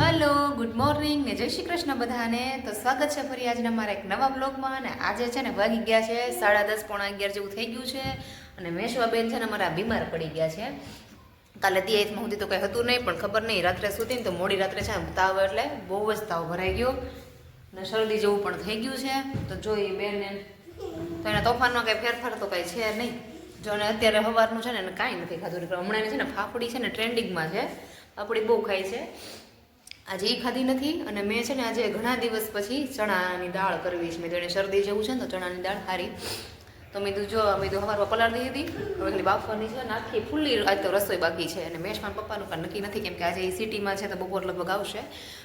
Hello good morning ને જય શ્રી કૃષ્ણ બધાને. તો સ્વાગત છે ફરી આજના મારા એક નવા બ્લોગમાં અને આજે છે ને વાગી ગયા છે સાડા દસ પોણા અગિયાર જેવું થઈ ગયું છે અને મેશવાબેન છે ને મારા બીમાર પડી ગયા છે. કાલે દિયાઈથમાં સુધી તો કંઈ હતું નહીં, પણ ખબર નહીં, રાત્રે સુધી ને તો મોડી રાત્રે છે તાવ એટલે બહુ જ તાવ ભરાઈ ગયો ને શરદી જેવું પણ થઈ ગયું છે. તો જોઈએ બેન તો એના તોફાનમાં કંઈ ફેરફાર તો કંઈ છે નહીં. જો ને અત્યારે સવારનું છે ને એને કાંઈ નથી ખાધું. હમણાં છે ને ફાફડી છે ને ટ્રેન્ડિંગમાં છે. ફાફડી બહુ ખાય છે. આજે એ ખાધી નથી અને મેં છે ને આજે ઘણા દિવસ પછી ચણાની દાળ કરવી છે. મેં તો એને શરદી જવું છે ને તો ચણાની દાળ સારી તો મેં કીધું, જો, મેં તો સવારમાં પલાળ દીધી હતી. હવે ખાલી બાફવાની છે ને આખી ફૂલ્લી આજ તો રસોઈ બાકી છે અને મેશમાં પપ્પાનું પણ નક્કી નથી કેમ કે આજે એ સિટીમાં છે તો બપોર લગભગ આવશે.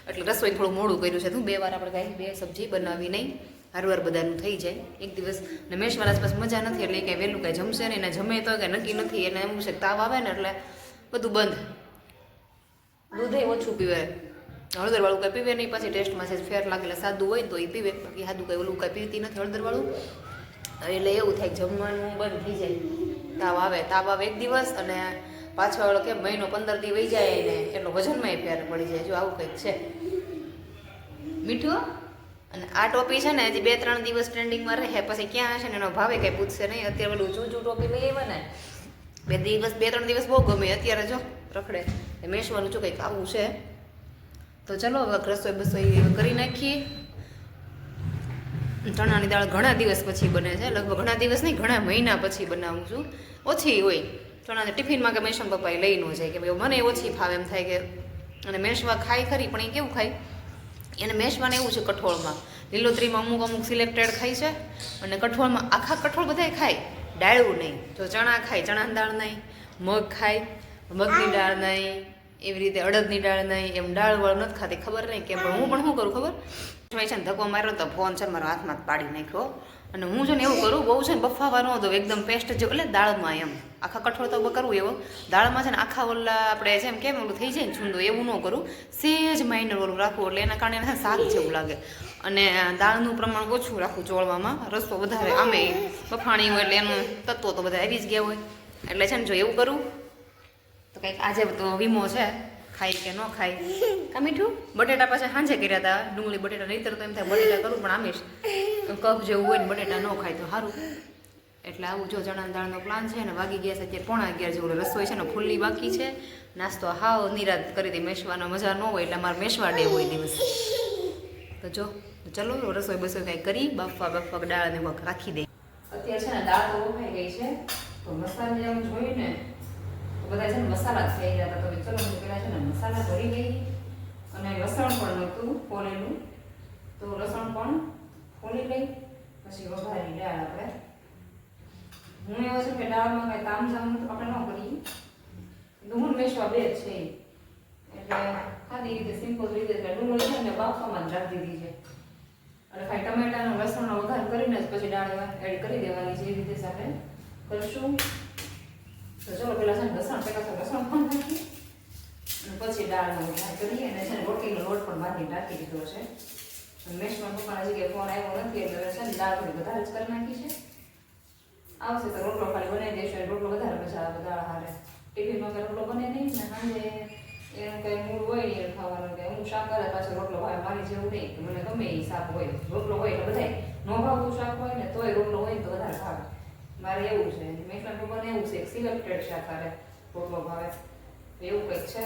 એટલે રસોઈ થોડું મોડું કર્યું છે. તો બે વાર આપણે કાંઈ બે સબ્જી બનાવી નહીં. હારવાર બધાનું થઈ જાય. એક દિવસ ને મેશવાળા આસપાસ મજા નથી એટલે કાંઈ વહેલું કાંઈ જમશે નહીં એને જમે તો કે નક્કી નથી. એને એમ છે તાવ આવે ને એટલે બધું બંધ. દૂધે ઓછું પીવે હળદરવાળું કંઈ પીવે નહીં, પછી ટેસ્ટમાં છે, ફેર લાગેલા સાદું હોય તો એ પીવે. બાકી સાદું કંઈ ઓલું કાંઈ પીતી નથી હળદરવાળું. એટલે એવું થાય જમવાનું બંધ થઈ જાય. તાવ આવે તાવ આવે એક દિવસ અને પાછળ કે મહિનો પંદર દી વહી જાય ને એટલો વજનમાંય ફેર પડી જાય. જો આવું કંઈક છે. મીઠું? અને આ ટોપી છે ને હજી બે ત્રણ દિવસ ટ્રેન્ડિંગમાં રહે, પછી ક્યાં હશે ને એનો ભાવે કંઈ પૂછશે નહીં. અત્યારે પેલું જૂજું ટોપી લઈ આવ્યા ને, બે દિવસ, બે ત્રણ દિવસ બહુ ગમે. અત્યારે જો રખડે. મેશવાનું જો કંઈક આવું છે. તો ચલો રસોઈ બસોઈ કરી નાખીએ. ચણાની દાળ ઘણા દિવસ પછી બને છે. લગભગ ઘણા દિવસ નહીં, ઘણા મહિના પછી બનાવું છું. ઓછી હોય. ચણા ટિફિનમાં કે મેશમ પપ્પાએ લઈ જાય કે ભાઈ મને ઓછી ફાવે એમ થાય કે અને મેશવા ખાય ખરી, પણ એ કેવું ખાય? એને મેશવાને એવું છે કઠોળમાં. લીલોતરીમાં અમુક અમુક સિલેક્ટેડ ખાય છે અને કઠોળમાં આખા કઠોળ બધાય ખાય. ડાળવું નહીં જો ચણા ખાય, ચણાની દાળ નહીં, મગ ખાય, મગની દાળ નહીં એવી રીતે અડદની દાળ નહીં, એમ દાળ વાળ નથી ખાતી, ખબર નહીં કેમ, પણ હું પણ શું કરું ખબર? છે ને ધક્કો માર્યો તો ફોન છે મારા હાથમાં પાડી નાખ્યો, અને હું છે ને એવું કરું, બહુ છે ને બફાવાનો દઉં એકદમ પેસ્ટ જેવું, એટલે દાળમાં એમ, આખા કઠોળ તો કરવું એવો. દાળમાં છે ને આખા ઓલા આપણે જેમ કેમ ઓલું થઈ જાય ને છૂંદો, એવું ન કરું, સેજ માઇનર ઓલું રાખવું, એટલે એના કારણે એને શાક જેવું લાગે. અને દાળનું પ્રમાણ ઓછું રાખવું ચોળવામાં રસ્તો વધારે, આમે બફાણી હોય એટલે એનું તત્વો તો બધા આવી જ ગયા હોય. એટલે છે ને જો એવું કરું કંઈક આજે તો વીમો છે ખાય કે ન ખાય કા મીઠું? બટેટા પાછા સાંજે કર્યા હતા ડુંગળી બટેટા નહીતર તો એમ થાય બટેટા કરું પણ આમીશ. કપ જેવું હોય ને બટેટા ન ખાય તો સારું એટલે આવું જો ચણા દાળનો પ્લાન છે ને વાગી ગયા છે અત્યારે પોણા અગિયાર જેવું રસોઈ છે ને ફૂલ્લી બાકી છે. નાસ્તો હાવ નિરાત કરી દે મેશવાનો મજા ન હોય એટલે અમારે મેશવા ડે હોય દિવસ. તો જો ચલો રસોઈ બસોઈ કાંઈ કરી બફવા બફવા દાળ ને રાખી દે. અત્યારે છે ને દાળ તો વખાઈ ગઈ છે તો મસાલા જેમ જોયું ને તો બધા છે ને મસાલા જ થઈ ગયા હતા. તો ચલો હું પેલા છે ને મસાલા ભરી ગઈ અને લસણ પણ નહોતું ફોલેલું. તો લસણ પણ ફોલી લઈ, પછી વઘારી લે આપણે. હું એવો છું કે દાળમાં કાંઈ તામઝામ તો આપણે ન કરીએ. ડુંગળ મેશવા બે છે. એટલે ખાલી રીતે સિમ્પલ રીતે એટલે ડુંગળી છે ને બાફવામાં જ રાખી દીધી છે. એટલે ખાલી ટમેટાનો લસણનો વઘાર કરીને જ પછી દાળ એડ કરી દેવાની છે. એ રીતે સાથે કરશું. તો ચલો, પેલા છે ને લસણ પેલા તો લસણ પણ નાખી અને પછી દાળનો વઘાર કરીએ અને છે ને રોટીનો લોટ પણ બાંધી નાખી દીધો છે. મેશમાં પપ્પાના જગ્યાએ ફોન આવ્યો નથી, એટલે છે ને દાળ થોડી વધારે જ કરી નાખી છે. આવશે તો રોટલો ખાલી બનાવી દઈશું રોટલો વધારે મજા આવે દાળ હારે. ટિફિનમાં કે રોટલો બને નહીં ને સાંજે એનું કંઈ મૂળ હોય નહીં ખાવાનું કે હું શાક કરે પાછો રોટલો હોય, મારી જેવું નહીં. મને ગમે એ શાક હોય, રોટલો હોય એટલે બધાય. નો ભાવતું શાક હોય ને તોય રોટલો હોય તો વધારે ભાવે. મારે એવું છે મેફલાન પપ્પાને એવું છે સિલેક્ટેડ શાક હારે રોટલો ભાવે. એવું કંઈક છે.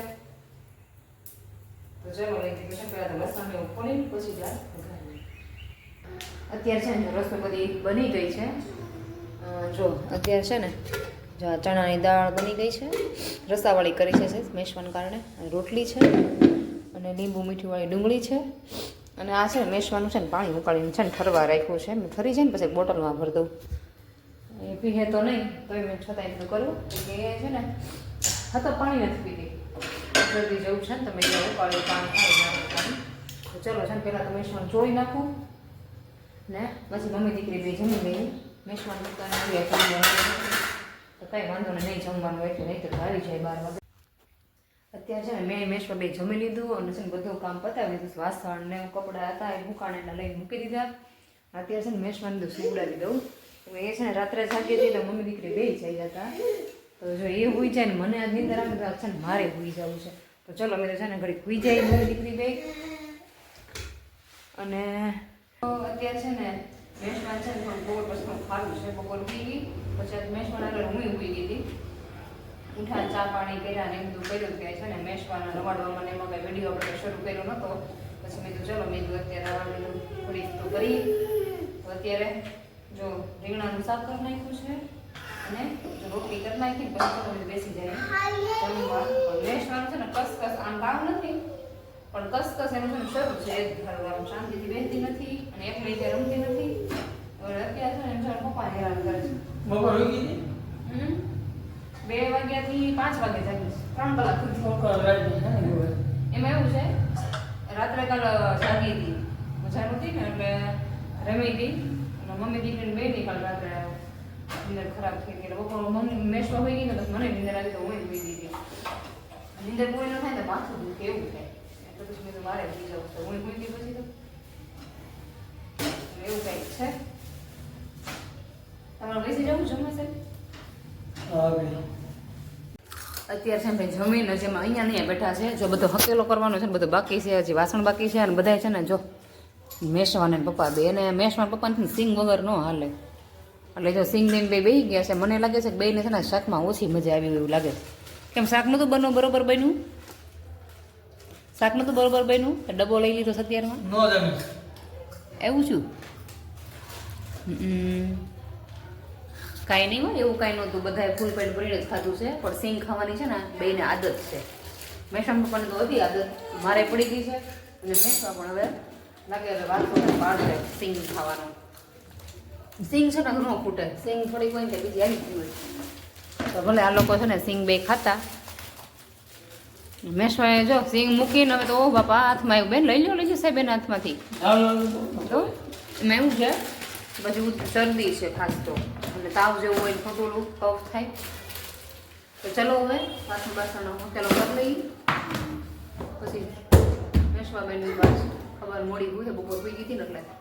તો ચલો, લઈ દીધું છે. પહેલાં તો લસણ એવું પછી દાળ. અત્યારે છે ને રસોઈ બધી બની ગઈ છે. જો, અત્યારે છે ને જો ચણાની દાળ બની ગઈ છે. રસાવાળી કરી છે મેશવાને કારણે. રોટલી છે. અને લીંબુ મીઠીવાળી ડુંગળી છે. અને આ છે મેશવાનું છે ને પાણી ઉકાળીને છે ને ઠરવા રાખ્યું છે. ફરી જાય ને પછી બોટલમાં ભરી દઉં. એ પીહે તો નહીં, તોય મેં છતાં એટલું કરું કે છે ને હતો પાણી નથી પીતી. જલ્દી જવું છે ને, તમે જે કોલેજ પાણી તો ચલો છે ને, પહેલાં તો મેશવાન જોઈ નાખું. ને પછી મમ્મી દીકરી બે જમી ગઈ મેશવાન દુકાન તો કંઈ વાંધો ને નહીં જમવાનું એટલે નહીં તો આવી જાય બાર વાગે. અત્યારે છે ને, મેં મેશમાં બે જમી લીધું અને છે ને, બધું કામ પતાવી દીધું. વાસણ ને કપડાં હતા, એ મુકાણેલા લઈને મૂકી દીધા. અત્યારે છે ને મેશમાં દીધું સુવડાવી દઉં. એ છે ને રાત્રે જાગી હતી તો મમ્મી દીકરી બે જઈ હતા. તો જો એ હોઈ જાય ને મને આજ નીંદર આવે તો છે ને મારે હોઈ જવું છે. તો તો ચલો અમે તો છે ને ઘડી હોઈ જાય મમ્મી દીકરી બે અને તો અત્યારે છે ને મેષમાં છે ને થોડું બપોર પછી ખાવું છે બપોર ઉઈ ગઈ. પછી મેશમાં મેષમાં આગળ હું ઊભી ગઈ હતી. ઉઠા ચા પાણી કર્યા ને એમ બધું કર્યું કે છે ને મેષવાના રમાડવા મને એમાં કઈ વીડિયો આપણે શરૂ કર્યો નહોતો પછી મેં તો ચલો મેં તો અત્યારે આવવાનું થોડીક તો કરી. તો અત્યારે જો રીંગણાનું શાક કરી નાખ્યું છે અને રોટલી કરી નાખી પછી બેસી જાય. જમવા પણ મેષવાનું છે ને કસકસ આમ ભાવ નથી. પણ કસકસ એનું છે શરૂ છે. એક આમ શાંતિથી બેસતી નથી અને એક રીતે રમતી નથી. હવે અત્યારે છે ને એમ છે પપ્પા હેરાન કરે છે. બપોર હમ? બે વાગ્યાથી પાંચ વાગે જાગીશ ત્રણ કલાક. એમાં એવું છે? રાત્રે કાલ જાગી હતી. મજા નહોતી ને? એટલે રમી હતી. મમ્મી દીકરીને બે નિકાલ રાત્રે નીંદર ખરાબ થઈ ગઈ એટલે બપોર મમ્મી મેશમાં હોઈ ગઈ ને તો મને નીંદર આવી તો હું હોઈ ગઈ. નીંદર પૂરી ન થાય ને માથું દુખે એવું થાય. એટલે પછી મેં તો મારે જઈ જવું છે હું હોઈ પછી તો? એવું કંઈક છે? તમારે બેસી જવું જમવા સાહેબ? અત્યારે છે ભાઈ જમીન જેમાં અહીંયા નહીં બેઠા છે. જો બધો હકેલો કરવાનો છે ને બધું બાકી છે હજી વાસણ બાકી છે અને બધા છે ને જો મેશવાને ને પપ્પા બે. અને મેશવાન પપ્પાને સિંગ વગર ન હાલે. એટલે જો સિંગ લઈને બે બેસી ગયા છે મને લાગે છે કે બેને છે ને શાકમાં ઓછી મજા આવી એવું લાગે. કેમ શાક તો બનવું બરોબર બન્યું? શાક તો બરોબર બન્યું? ડબ્બો લઈ લીધો સત્યારમાં? એવું છું? કાંઈ નહીં હોય એવું કાંઈ નહોતું. બધાએ ફૂલ પેન્ટ ભરીને જ ખાધું છે. પણ સિંગ ખાવાની છે ને બેને આદત છે. મેસમ પપ્પાને તો હતી આદત. મારે પડી ગઈ છે. અને મેસવા પણ હવે લાગે વાતો પાડશે સિંગ ખાવાનો. સિંગ છે ને ઘણો ફૂટે સિંગ થોડીક હોય ને બીજી આવી ગયું તો ભલે આ લોકો છે ને સિંગ બે ખાતા. મેશવાએ જો સિંગ મૂકીને હવે તો ઓ બાપા હાથમાં આવ્યું. બેન લઈ લો લઈ સાહેબ એના હાથમાંથી. તો મેં એવું છે બધું શરદી છે ખાસ તો. એટલે તાવ જેવું હોય ને ખોટું કફ થાય. તો ચલો હવે વાસણ બાસણ હકેલો કરી લઈએ. પછી મેશવાબેનની વાત. ખબર મોડી હોય બપોર હોઈ ગઈ હતી ને એટલે